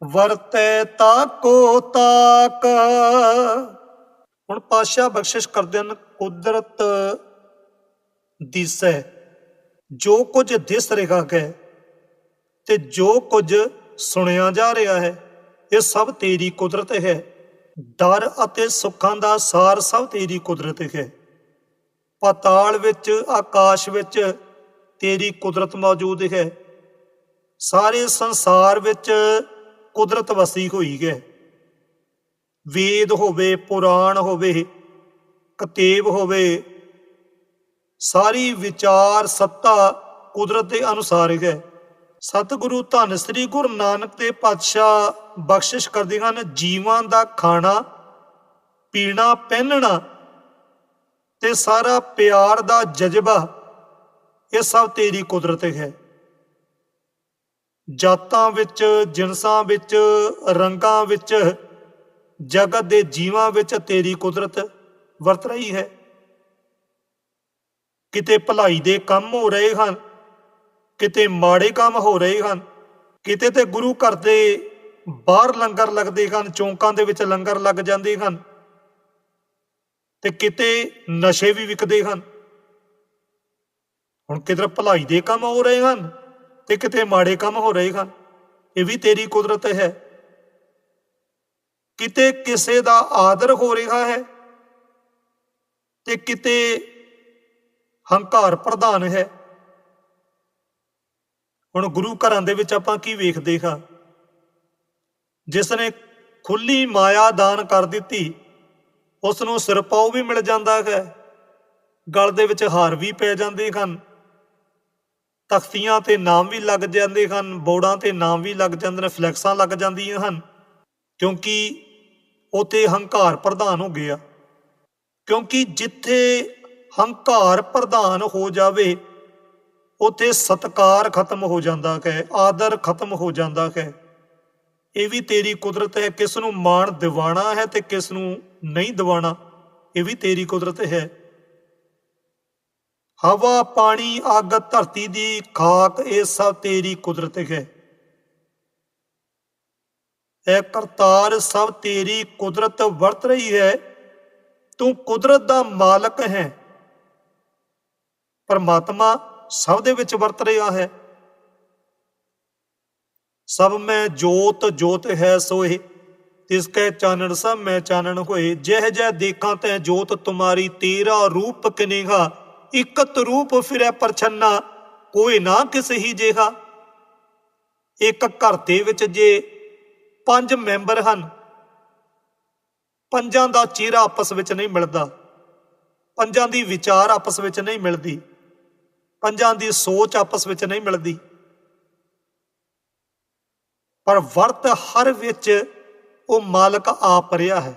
S1: ਵਰਤੈ ਤਾਕੋ ਤਾਕ। ਹੁਣ ਪਾਸ਼ਾ ਬਖਸ਼ਿਸ਼ ਕਰਦੇ ਹਨ, ਕੁਦਰਤ ਦਿਸੈ ਜੋ ਕੁਝ ਦਿਸ ਰਿਹਾ ਹੈ ਤੇ ਜੋ ਕੁਝ ਸੁਣਿਆ ਜਾ ਰਿਹਾ ਹੈ, ਇਹ ਸਭ ਤੇਰੀ ਕੁਦਰਤ ਹੈ। ਡਰ ਅਤੇ ਸੁੱਖਾਂ ਦਾ ਸਾਰ ਸਭ ਤੇਰੀ ਕੁਦਰਤ ਹੈ। ਪਾਤਾਲ ਵਿੱਚ, ਆਕਾਸ਼ ਵਿੱਚ ਤੇਰੀ ਕੁਦਰਤ ਮੌਜੂਦ ਹੈ। ਸਾਰੇ ਸੰਸਾਰ ਵਿੱਚ ਕੁਦਰਤ ਵਸੀ ਹੋਈ ਹੈ। ਵੇਦ ਹੋਵੇ, ਪੁਰਾਣ ਹੋਵੇ, ਕਤੇਬ ਹੋਵੇ, ਸਾਰੀ ਵਿਚਾਰ ਸੱਤਾ ਕੁਦਰਤ ਦੇ ਅਨੁਸਾਰ ਹੈ। ਸਤਿਗੁਰੂ ਧੰਨ ਸ੍ਰੀ ਗੁਰੂ ਨਾਨਕ ਦੇ ਪਾਤਸ਼ਾਹ ਬਖਸ਼ਿਸ਼ ਕਰਦੇ ਹਨ ਜੀਵਾਂ ਦਾ ਖਾਣਾ, ਪੀਣਾ, ਪਹਿਨਣਾ ਤੇ ਸਾਰਾ ਪਿਆਰ ਦਾ ਜਜ਼ਬਾ। ਇਹ ਸਭ ਤੇਰੀ ਕੁਦਰਤ ਹੈ। ਜਾਤਾਂ ਵਿੱਚ ਜਿਨਸਾਂ ਵਿੱਚ, ਰੰਗਾਂ ਵਿੱਚ ਜਗਤ ਦੇ ਜੀਵਾਂ ਵਿੱਚ ਤੇਰੀ ਕੁਦਰਤ ਵਰਤ ਰਹੀ ਹੈ। ਕਿਤੇ ਭਲਾਈ ਦੇ ਕੰਮ ਹੋ ਰਹੇ ਹਨ, ਕਿਤੇ ਮਾੜੇ ਕੰਮ ਹੋ ਰਹੇ ਹਨ, ਕਿਤੇ ਤੇ ਗੁਰੂ ਘਰ ਦੇ ਬਾਹਰ ਲੰਗਰ ਲੱਗਦੇ ਹਨ, ਚੌਂਕਾਂ ਦੇ ਵਿੱਚ ਲੰਗਰ ਲੱਗ ਜਾਂਦੇ ਹਨ, ਤੇ ਕਿਤੇ ਨਸ਼ੇ ਵੀ ਵਿਕਦੇ ਹਨ। ਹੁਣ ਕਿਧਰ ਭਲਾਈ ਦੇ ਕੰਮ ਹੋ ਰਹੇ ਹਨ ਤੇ ਕਿਤੇ ਮਾੜੇ ਕੰਮ ਹੋ ਰਹੇ ਹਨ, ਇਹ ਵੀ ਤੇਰੀ ਕੁਦਰਤ ਹੈ। ਕਿਤੇ ਕਿਸੇ ਦਾ ਆਦਰ ਹੋ ਰਿਹਾ ਹੈ ਤੇ ਕਿਤੇ ਹੰਕਾਰ ਪ੍ਰਧਾਨ ਹੈ। ਹੁਣ ਗੁਰੂ ਘਰਾਂ ਦੇ ਵਿੱਚ ਆਪਾਂ ਕੀ ਵੇਖਦੇ ਹਾਂ? ਜਿਸ ਨੇ ਖੁੱਲੀ ਮਾਇਆ ਦਾਨ ਕਰ ਦਿੱਤੀ ਉਸ ਨੂੰ ਸਿਰਪਾਉ ਵੀ ਮਿਲ ਜਾਂਦਾ ਹੈ, ਗਲ ਦੇ ਵਿੱਚ ਹਾਰ ਵੀ ਪੈ ਜਾਂਦੇ ਹਨ, ਤਖਤੀਆਂ ਤੇ ਨਾਮ ਵੀ ਲੱਗ ਜਾਂਦੇ ਹਨ ਬੋਰਡਾਂ ਤੇ ਨਾਮ ਵੀ ਲੱਗ ਜਾਂਦੇ ਨੇ, ਫਲੈਕਸਾਂ ਲੱਗ ਜਾਂਦੀਆਂ ਹਨ, ਕਿਉਂਕਿ ਉਤੇ ਹੰਕਾਰ ਪ੍ਰਧਾਨ ਹੋ ਗਿਆ ਕਿਉਂਕਿ ਜਿੱਥੇ ਹੰਕਾਰ ਪ੍ਰਧਾਨ ਹੋ ਜਾਵੇ, ਉਥੇ ਸਤਕਾਰ ਖਤਮ ਹੋ ਜਾਂਦਾ ਹੈ ਆਦਰ ਖਤਮ ਹੋ ਜਾਂਦਾ ਹੈ ਇਹ ਵੀ ਤੇਰੀ ਕੁਦਰਤ ਹੈ, ਕਿਸ ਨੂੰ ਮਾਣ ਦਿਵਾਣਾ ਹੈ ਤੇ ਕਿਸ ਨੂੰ ਨਹੀਂ ਦਿਵਾਣਾ, ਇਹ ਵੀ ਤੇਰੀ ਕੁਦਰਤ ਹੈ। ਹਵਾ, ਪਾਣੀ, ਅੱਗ, ਧਰਤੀ ਦੀ ਖਾਕ, ਇਹ ਸਭ ਤੇਰੀ ਕੁਦਰਤ ਹੈ। ਇਹ ਕਰਤਾਰ ਸਭ ਤੇਰੀ ਕੁਦਰਤ ਵਰਤ ਰਹੀ ਹੈ, ਤੂੰ ਕੁਦਰਤ ਦਾ ਮਾਲਕ ਹੈ। ਪਰਮਾਤਮਾ ਸਭ ਦੇ ਵਿੱਚ ਵਰਤ ਰਿਹਾ ਹੈ। ਸਭ ਮੈਂ ਜੋਤ ਜੋਤ ਹੈ ਸੋਏ ਤਿਸ ਕੈ ਚਾਨਣ ਸਭ ਮੈਂ ਚਾਨਣ ਹੋਏ। ਜਹ ਜਹ ਦੇਖਾਂ ਤੈ ਜੋਤ, ਤੁਮਾਰੀ ਤੇਰਾ ਰੂਪ ਕਨੇਗਾ ਇਕਤ ਰੂਪ ਫਿਰੈ ਪਰਛੰਨਾ, ਕੋਈ ਨਾ ਕਿਸ ਹੀ ਜੇਹਾ। ਇੱਕ ਘਰ ਦੇ ਵਿੱਚ ਜੇ ਪੰਜ ਮੈਂਬਰ ਹਨ। ਪੰਜਾਂ ਦਾ ਚਿਹਰਾ ਆਪਸ ਵਿੱਚ ਨਹੀਂ ਮਿਲਦਾ। ਪੰਜਾਂ ਦੀ ਵਿਚਾਰ ਆਪਸ ਵਿੱਚ ਨਹੀਂ ਮਿਲਦੀ। ਪੰਜਾਂ ਦੀ ਸੋਚ ਆਪਸ ਵਿੱਚ ਨਹੀਂ ਮਿਲਦੀ। ਪਰ ਵਰਤ ਹਰ ਵਿੱਚ ਉਹ ਮਾਲਕ ਆਪ ਰਿਹਾ ਹੈ।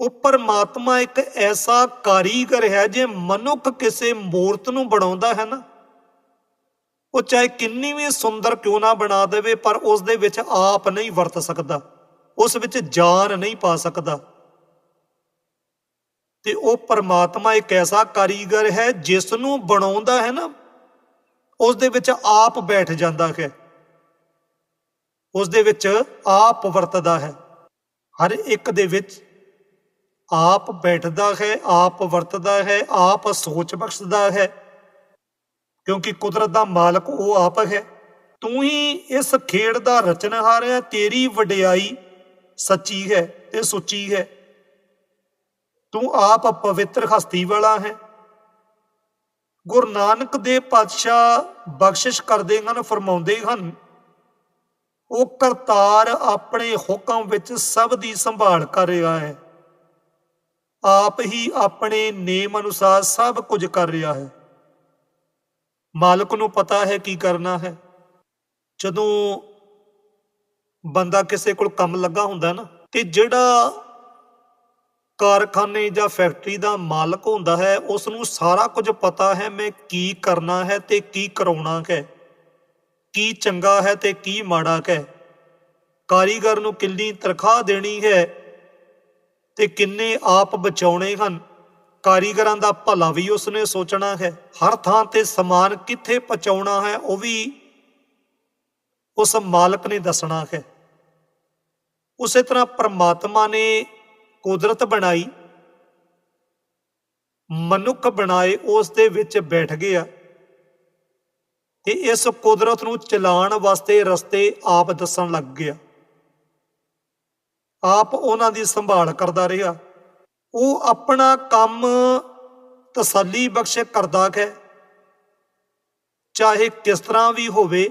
S1: ਉਹ ਪਰਮਾਤਮਾ ਇੱਕ ਐਸਾ ਕਾਰੀਗਰ ਹੈ, ਜੇ ਮਨੁੱਖ ਕਿਸੇ ਮੂਰਤ ਨੂੰ ਬਣਾਉਂਦਾ ਹੈ ਨਾ ਉਹ ਚਾਹੇ ਕਿੰਨੀ ਵੀ ਸੁੰਦਰ ਕਿਉਂ ਨਾ ਬਣਾ ਦੇਵੇ, ਪਰ ਉਸ ਦੇ ਵਿੱਚ ਆਪ ਨਹੀਂ ਵਰਤ ਸਕਦਾ। ਉਸ ਵਿੱਚ ਜਾਨ ਨਹੀਂ ਪਾ ਸਕਦਾ। ਤੇ ਉਹ ਪਰਮਾਤਮਾ ਇੱਕ ਐਸਾ ਕਾਰੀਗਰ ਹੈ ਜਿਸ ਨੂੰ ਬਣਾਉਂਦਾ ਹੈ ਨਾ ਉਸ ਦੇ ਵਿੱਚ ਆਪ ਬੈਠ ਜਾਂਦਾ ਹੈ। ਉਸ ਦੇ ਵਿੱਚ ਆਪ ਵਰਤਦਾ ਹੈ। ਹਰ ਇੱਕ ਦੇ ਵਿੱਚ ਆਪ ਬੈਠਦਾ ਹੈ, ਆਪ ਵਰਤਦਾ ਹੈ, ਆਪ ਸੋਚ ਬਖਸ਼ਦਾ ਹੈ। ਕਿਉਂਕਿ ਕੁਦਰਤ ਦਾ ਮਾਲਕ ਉਹ ਆਪ ਹੈ। ਤੂੰ ਹੀ ਇਸ ਖੇਡ ਦਾ ਰਚਨਹਾਰ ਹੈ ਤੇਰੀ ਵਡਿਆਈ ਸੱਚੀ ਹੈ ਤੇ ਸੁੱਚੀ ਹੈ। ਤੂੰ ਆਪ ਪਵਿੱਤਰ ਹਸਤੀ ਵਾਲਾ ਹੈ। ਗੁਰੂ ਨਾਨਕ ਦੇ ਪਾਤਸ਼ਾਹ ਬਖਸ਼ਿਸ਼ ਕਰਦੇ ਹਨ, ਫਰਮਾਉਂਦੇ ਹਨ, ਉਹ ਕਰਤਾਰ ਆਪਣੇ ਹੁਕਮ ਵਿੱਚ ਸਭ ਦੀ ਸੰਭਾਲ ਕਰ ਰਿਹਾ ਹੈ। ਆਪ ਹੀ ਆਪਣੇ ਨੇਮ ਅਨੁਸਾਰ ਸਭ ਕੁਝ ਕਰ ਰਿਹਾ ਹੈ। ਮਾਲਕ ਨੂੰ ਪਤਾ ਹੈ ਕੀ ਕਰਨਾ ਹੈ। ਜਦੋਂ ਬੰਦਾ ਕਿਸੇ ਕੋਲ ਕੰਮ ਲੱਗਾ ਹੁੰਦਾ ਨਾ, ਤੇ ਜਿਹੜਾ ਕਾਰਖਾਨੇ ਜਾਂ ਫੈਕਟਰੀ ਦਾ ਮਾਲਕ ਹੁੰਦਾ ਹੈ ਉਸ ਨੂੰ ਸਾਰਾ ਕੁਝ ਪਤਾ ਹੈ, ਮੈਂ ਕੀ ਕਰਨਾ ਹੈ ਤੇ ਕੀ ਕਰਾਉਣਾ ਹੈ, ਕੀ ਚੰਗਾ ਹੈ ਤੇ ਕੀ ਮਾੜਾ ਹੈ। ਕਾਰੀਗਰ ਨੂੰ ਕਿੰਨੀ ਤਨਖਾਹ ਦੇਣੀ ਹੈ ਤੇ ਕਿੰਨੇ ਆਪ ਬਚਾਉਣੇ ਹਨ ਕਾਰੀਗਰਾਂ ਦਾ ਭਲਾ ਵੀ ਉਸਨੇ ਸੋਚਣਾ ਹੈ। ਹਰ ਥਾਂ ਤੇ ਸਮਾਨ ਕਿੱਥੇ ਪਹੁੰਚਾਉਣਾ ਹੈ, ਉਹ ਵੀ ਉਸ ਮਾਲਕ ਨੇ ਦੱਸਣਾ ਹੈ। ਉਸੇ ਤਰ੍ਹਾਂ ਪ੍ਰਮਾਤਮਾ ਨੇ ਕੁਦਰਤ ਬਣਾਈ, ਮਨੁੱਖ ਬਣਾਏ, ਉਸ ਦੇ ਵਿੱਚ ਬੈਠ ਗਿਆ ਤੇ ਇਸ ਕੁਦਰਤ ਨੂੰ ਚਲਾਉਣ ਵਾਸਤੇ ਰਸਤੇ ਆਪ ਦੱਸਣ ਲੱਗ ਗਿਆ। ਆਪ ਉਹਨਾਂ ਦੀ ਸੰਭਾਲ ਕਰਦਾ ਰਿਹਾ। ਉਹ ਆਪਣਾ ਕੰਮ ਤਸੱਲੀ ਬਖਸ਼ ਕਰਦਾ ਹੈ। ਚਾਹੇ ਕਿਸ ਤਰ੍ਹਾਂ ਵੀ ਹੋਵੇ,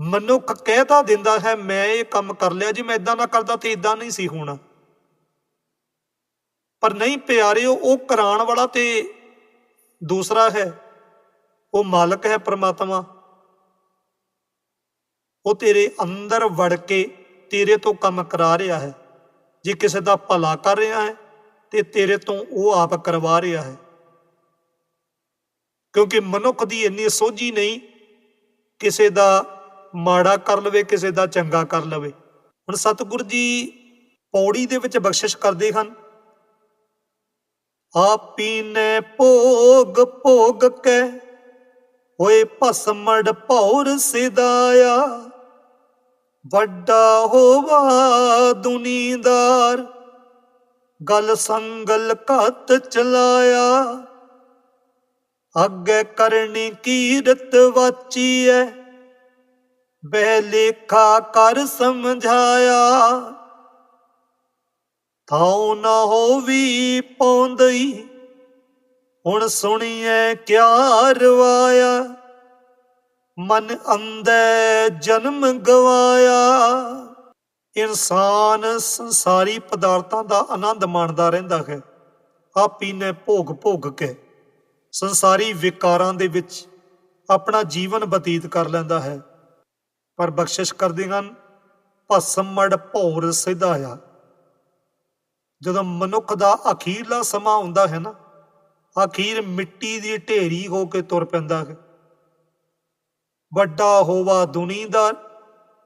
S1: ਮਨੁੱਖ ਕਹਿ ਤਾਂ ਦਿੰਦਾ ਹੈ, ਮੈਂ ਇਹ ਕੰਮ ਕਰ ਲਿਆ ਜੇ, ਮੈਂ ਇਦਾਂ ਨਾ ਕਰਦਾ ਤੇ ਇਦਾਂ ਨਹੀਂ ਸੀ ਹੋਣਾ। ਪਰ ਨਹੀਂ ਪਿਆਰਿਓ, ਉਹ ਕਰਾਉਣ ਵਾਲਾ ਤੇ ਦੂਸਰਾ ਹੈ। ਉਹ ਮਾਲਕ ਹੈ ਪ੍ਰਮਾਤਮਾ। ਉਹ ਤੇਰੇ ਅੰਦਰ ਵੜ ਕੇ ਤੇਰੇ ਤੋਂ ਕੰਮ ਕਰਾ ਰਿਹਾ ਹੈ। ਜੇ ਕਿਸੇ ਦਾ ਭਲਾ ਕਰ ਰਿਹਾ ਹੈ ਤੇ ਤੇਰੇ ਤੋਂ ਉਹ ਆਪ ਕਰਵਾ ਰਿਹਾ ਹੈ। ਕਿਉਂਕਿ ਮਨੁੱਖ ਦੀ ਇੰਨੀ ਸੋਝੀ ਨਹੀਂ, ਕਿਸੇ ਦਾ ਮਾੜਾ ਕਰ ਲਵੇ, ਕਿਸੇ ਦਾ ਚੰਗਾ ਕਰ ਲਵੇ। ਹੁਣ ਸਤਿਗੁਰ ਜੀ ਪੌੜੀ ਦੇ ਵਿੱਚ ਬਖਸ਼ਿਸ਼ ਕਰਦੇ ਹਨ। ਆਪੀ ਨੇ ਭੋਗ ਭੋਗ ਕੇ, ਹੋਏ ਭਸਮੜ ਭੌਰ ਸਿਦਾਇਆ। ਵੱਡਾ ਹੋਵਾ ਦੁਨੀਦਾਰ ਗਲ ਸੰਗਲ ਘਤ ਚਲਾਇਆ। ਅੱਗੇ ਕਰਨੀ ਕੀਰਤ ਵਾਚੀਐ, ਬਹਿ ਲੇਖਾ ਕਰ ਸਮਝਾਇਆ। ਥਾਉ ਨਾ ਹੋਵੀ ਪੌਂਦਈ, ਹੁਣ ਸੁਣੀਐ ਕਿਆ ਰਵਾਇਆ। ਮਨ ਅੰਦੈ ਜਨਮ ਗਵਾਇਆ। ਇਨਸਾਨ ਸੰਸਾਰੀ ਪਦਾਰਥਾਂ ਦਾ ਆਨੰਦ ਮਾਣਦਾ ਰਹਿੰਦਾ ਹੈ। ਆਪੀ ਨੇ ਭੋਗ ਭੋਗ ਕੇ ਸੰਸਾਰੀ ਵਿਕਾਰਾਂ ਦੇ ਵਿੱਚ ਆਪਣਾ ਜੀਵਨ ਬਤੀਤ ਕਰ ਲੈਂਦਾ ਹੈ। ਪਰ ਬਖਸ਼ਿਸ਼ ਕਰਦੇ ਹਨ ਭਸਮੜ ਭੌਰ ਆ। ਜਦੋਂ ਮਨੁੱਖ ਦਾ ਅਖੀਰਲਾ ਸਮਾਂ ਹੁੰਦਾ ਹੈ ਨਾ, ਅਖੀਰ ਮਿੱਟੀ ਦੀ ਢੇਰੀ ਹੋ ਕੇ ਤੁਰ ਪੈਂਦਾ ਹੈ। ਵੱਡਾ ਹੋਵਾ ਦੁਨੀ ਦਾ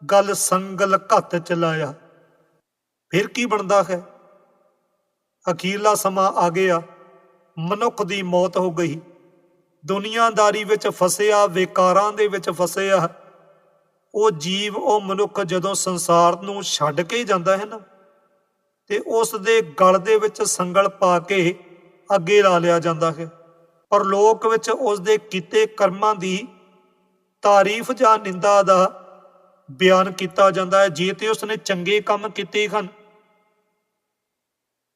S1: ਗੱਲ ਸੰਗਲ ਘੱਤ ਚਲਾਇਆ ਫਿਰ ਕੀ ਬਣਦਾ ਹੈ? ਅਖੀਰਲਾ ਸਮਾਂ ਆ ਗਿਆ। ਮਨੁੱਖ ਦੀ ਮੌਤ ਹੋ ਗਈ। ਦੁਨੀਆਦਾਰੀ ਵਿੱਚ ਫਸਿਆ, ਵਿਕਾਰਾਂ ਦੇ ਵਿੱਚ ਫਸਿਆ। ਉਹ ਜੀਵ, ਉਹ ਮਨੁੱਖ ਜਦੋਂ ਸੰਸਾਰ ਨੂੰ ਛੱਡ ਕੇ ਜਾਂਦਾ ਹੈ ਨਾ, ਤੇ ਉਸ ਦੇ ਗਲ ਦੇ ਵਿੱਚ ਸੰਗਲ ਪਾ ਕੇ ਅੱਗੇ ਲਾ ਲਿਆ ਜਾਂਦਾ ਹੈ। ਪਰ ਲੋਕ ਵਿੱਚ ਉਸ ਦੇ ਕੀਤੇ ਕਰਮਾਂ ਦੀ ਤਾਰੀਫ ਜਾਂ ਨਿੰਦਾ ਦਾ ਬਿਆਨ ਕੀਤਾ ਜਾਂਦਾ ਹੈ, ਜੇ ਤੇ ਉਸਨੇ ਚੰਗੇ ਕੰਮ ਕੀਤੇ ਹਨ।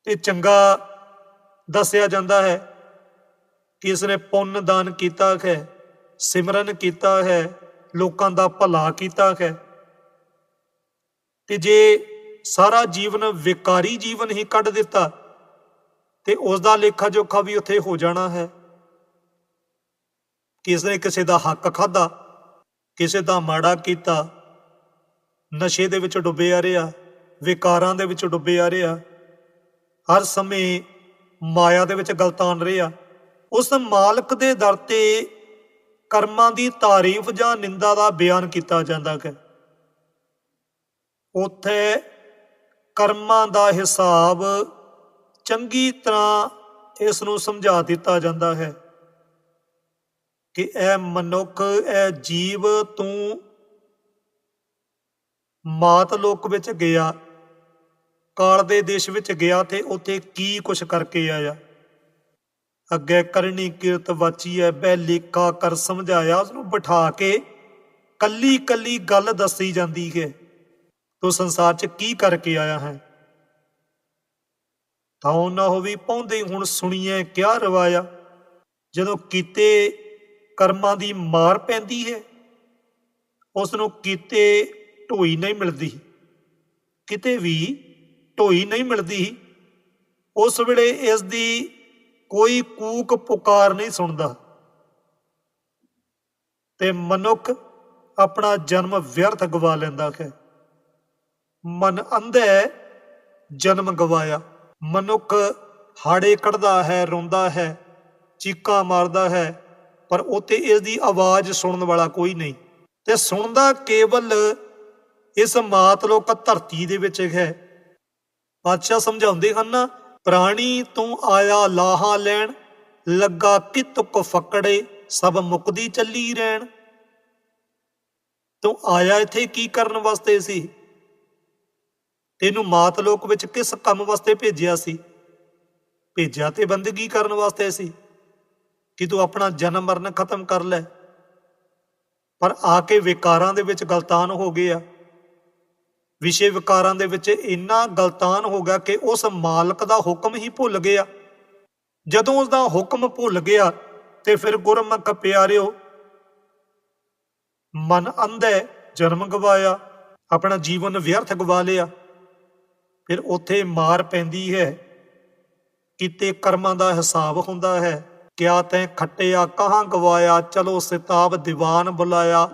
S1: ਤੇ ਚੰਗਾ ਦੱਸਿਆ ਜਾਂਦਾ ਹੈ ਕਿ ਇਸ ਪੁੰਨ ਦਾਨ ਕੀਤਾ ਹੈ, ਸਿਮਰਨ ਕੀਤਾ ਹੈ, ਲੋਕਾਂ ਦਾ ਭਲਾ ਕੀਤਾ ਹੈ। ਤੇ ਜੇ ਸਾਰਾ ਜੀਵਨ ਵਿਕਾਰੀ ਜੀਵਨ ਹੀ ਕੱਢ ਦਿੱਤਾ, ਤੇ ਉਸ ਦਾ ਲੇਖਾ ਜੋਖਾ ਵੀ ਉੱਥੇ ਹੋ ਜਾਣਾ ਹੈ ਕਿਸ ਨੇ ਕਿਸੇ ਦਾ ਹੱਕ ਖਾਦਾ ਕਿਸੇ ਦਾ ਮਾੜਾ ਕੀਤਾ ਨਸ਼ੇ ਦੇ ਵਿੱਚ ਡੁੱਬੇ ਡੁੱਬਿਆ ਰਿਹਾ ਵਿਕਾਰਾਂ ਦੇ ਵਿੱਚ ਡੁੱਬੇ ਡੁੱਬਿਆ ਰਿਹਾ ਹਰ ਸਮੇਂ ਮਾਇਆ ਦੇ ਵਿੱਚ ਗਲਤਾਨ ਰਿਹਾ ਉਸ ਮਾਲਕ ਦੇ ਦਰ ਤੇ ਕਰਮਾਂ ਦੀ ਤਾਰੀਫ ਜਾਂ ਨਿੰਦਾ ਦਾ ਬਿਆਨ ਕੀਤਾ ਜਾਂਦਾ ਹੈ। ਉੱਥੇ ਕਰਮਾਂ ਦਾ ਹਿਸਾਬ ਚੰਗੀ ਤਰ੍ਹਾਂ ਇਸ ਨੂੰ ਸਮਝਾ ਦਿੱਤਾ ਜਾਂਦਾ ਹੈ ਕਿ ਇਹ ਮਨੁੱਖ, ਇਹ ਜੀਵ ਤੂੰ ਮਾਤ ਲੋਕ ਵਿੱਚ ਗਿਆ, ਕਾਲ ਦੇ ਦੇਸ਼ ਵਿੱਚ ਗਿਆ ਤੇ ਉੱਥੇ ਕੀ ਕੁਛ ਕਰਕੇ ਆਇਆ? ਅੱਗੇ ਕਰਨੀ ਕਿਰਤ ਵਾਚੀ ਹੈ ਬਹਿਲੀਕਾ ਕਰ ਸਮਝਾਇਆ ਉਸ ਨੂੰ ਬਿਠਾ ਕੇ ਕੱਲੀ ਕੱਲੀ ਗੱਲ ਦੱਸੀ ਜਾਂਦੀ ਹੈ। ਤੂੰ ਸੰਸਾਰ 'ਚ ਕੀ ਕਰਕੇ ਆਇਆ ਹੈ? ਤਾਂ ਨਾ ਹੋਵੀ ਪਾਉਂਦੇ ਹੁਣ ਸੁਣੀਏ ਕਿਆ ਰਵਾਇਆ? ਜਦੋਂ ਕੀਤੇ ਕਰਮਾਂ ਦੀ ਮਾਰ ਪੈਂਦੀ ਹੈ ਉਸ ਨੂੰ ਕੀਤੇ ਢੋਈ ਨਹੀਂ ਮਿਲਦੀ। ਕਿਤੇ ਵੀ ਢੋਈ ਨਹੀਂ ਮਿਲਦੀ। ਉਸ ਵੇਲੇ ਇਸ ਦੀ ਕੋਈ ਕੂਕ ਪੁਕਾਰ ਨਹੀਂ ਸੁਣਦਾ। ਤੇ ਮਨੁੱਖ ਆਪਣਾ ਜਨਮ ਵਿਅਰਥ ਗਵਾ ਲੈਂਦਾ ਹੈ। ਮਨ ਅੰਧੇ ਜਨਮ ਗਵਾਇਆ। ਮਨੁੱਖ ਹਾੜੇ ਕੱਢਦਾ ਹੈ, ਰੋਂਦਾ ਹੈ, ਚੀਕਾਂ ਮਾਰਦਾ ਹੈ, ਪਰ ਉਤੇ ਇਸ ਦੀ ਆਵਾਜ਼ ਸੁਣਨ ਵਾਲਾ ਕੋਈ ਨਹੀਂ। ਤੇ ਸੁਣਦਾ ਕੇਵਲ ਇਸ ਮਾਤ ਲੋਕ ਧਰਤੀ ਦੇ ਵਿੱਚ ਹੈ। ਬਾਦਸ਼ਾਹ ਸਮਝਾਉਂਦੇ ਹਨ ਨਾ ਪ੍ਰਾਣੀ ਤੂੰ ਆਇਆ ਲਾਹਾ ਲੈਣ, ਲੱਗਾ ਕਿ ਤੁਕ ਫਕੜੇ, ਸਭ ਮੁਕਦੀ ਚੱਲੀ ਰਹਿਣ। ਤੂੰ ਆਇਆ ਇੱਥੇ ਕੀ ਕਰਨ ਵਾਸਤੇ ਸੀ? ਤੈਨੂੰ ਮਾਤ ਲੋਕ ਵਿੱਚ ਕਿਸ ਕੰਮ ਵਾਸਤੇ ਭੇਜਿਆ ਸੀ? ਭੇਜਿਆ ਤੇ ਬੰਦਗੀ ਕਰਨ ਵਾਸਤੇ ਸੀ ਕਿ ਤੂੰ ਆਪਣਾ ਜਨਮ ਮਰਨ ਖਤਮ ਕਰ ਲੈ। ਪਰ ਆ ਕੇ ਵਿਕਾਰਾਂ ਦੇ ਵਿੱਚ ਗਲਤਾਨ ਹੋ ਗਏ ਆ ਵਿਸ਼ੇ ਵਿਕਾਰਾਂ ਦੇ ਵਿੱਚ ਇੰਨਾ ਗਲਤਾਨ ਹੋ ਗਿਆ ਕਿ ਉਸ ਮਾਲਕ ਦਾ ਹੁਕਮ ਹੀ ਭੁੱਲ ਗਿਆ। ਜਦੋਂ ਉਸ ਦਾ ਹੁਕਮ ਭੁੱਲ ਗਿਆ ਤੇ ਫਿਰ ਗੁਰਮੁਖ ਪਿਆਰਿਓ, ਮਨ ਅੰਧੇ, ਜਨਮ ਗਵਾਇਆ, ਆਪਣਾ ਜੀਵਨ ਵਿਅਰਥ ਗਵਾ ਲਿਆ। ਫਿਰ ਉੱਥੇ ਮਾਰ ਪੈਂਦੀ ਹੈ, ਕਿਤੇ ਕਰਮਾਂ ਦਾ ਹਿਸਾਬ ਹੁੰਦਾ ਹੈ। ਕਿਆ ਤੈਂ ਖੱਟਿਆ, ਕਹਾਂ ਗਵਾਇਆ, ਚਲੋ ਸਿਤਾਬ ਦੀਵਾਨ ਬੁਲਾਇਆ।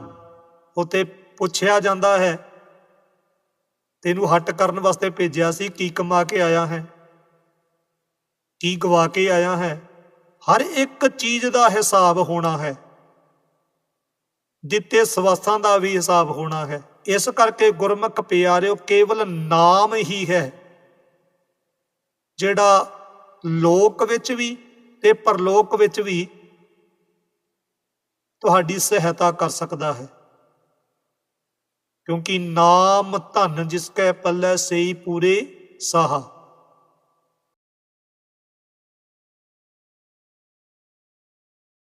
S1: ਉਤੇ ਪੁੱਛਿਆ ਜਾਂਦਾ ਹੈ ਤੈਨੂੰ ਹੱਟ ਕਰਨ ਵਾਸਤੇ ਭੇਜਿਆ ਸੀ, ਕੀ ਕਮਾ ਕੇ ਆਇਆ ਹੈ? ਕੀ ਗਵਾ ਕੇ ਆਇਆ ਹੈ? ਹਰ ਇੱਕ ਚੀਜ਼ ਦਾ ਹਿਸਾਬ ਹੋਣਾ ਹੈ। ਦਿੱਤੇ ਸਵਾਸਾਂ ਦਾ ਵੀ ਹਿਸਾਬ ਹੋਣਾ ਹੈ। ਇਸ ਕਰਕੇ ਗੁਰਮੁਖ ਪਿਆਰਿਓ, ਕੇਵਲ ਨਾਮ ਹੀ ਹੈ। ਜਿਹੜਾ ਲੋਕ ਵਿੱਚ ਵੀ ਤੇ ਪਰਲੋਕ ਵਿੱਚ ਵੀ ਤੁਹਾਡੀ ਸਹਾਇਤਾ ਕਰ ਸਕਦਾ ਹੈ। ਕਿਉਂਕਿ ਨਾਮ ਧਨ ਜਿਸ ਕੈ ਪੱਲੇ ਸਈ ਪੂਰੇ ਸਾਹਾ।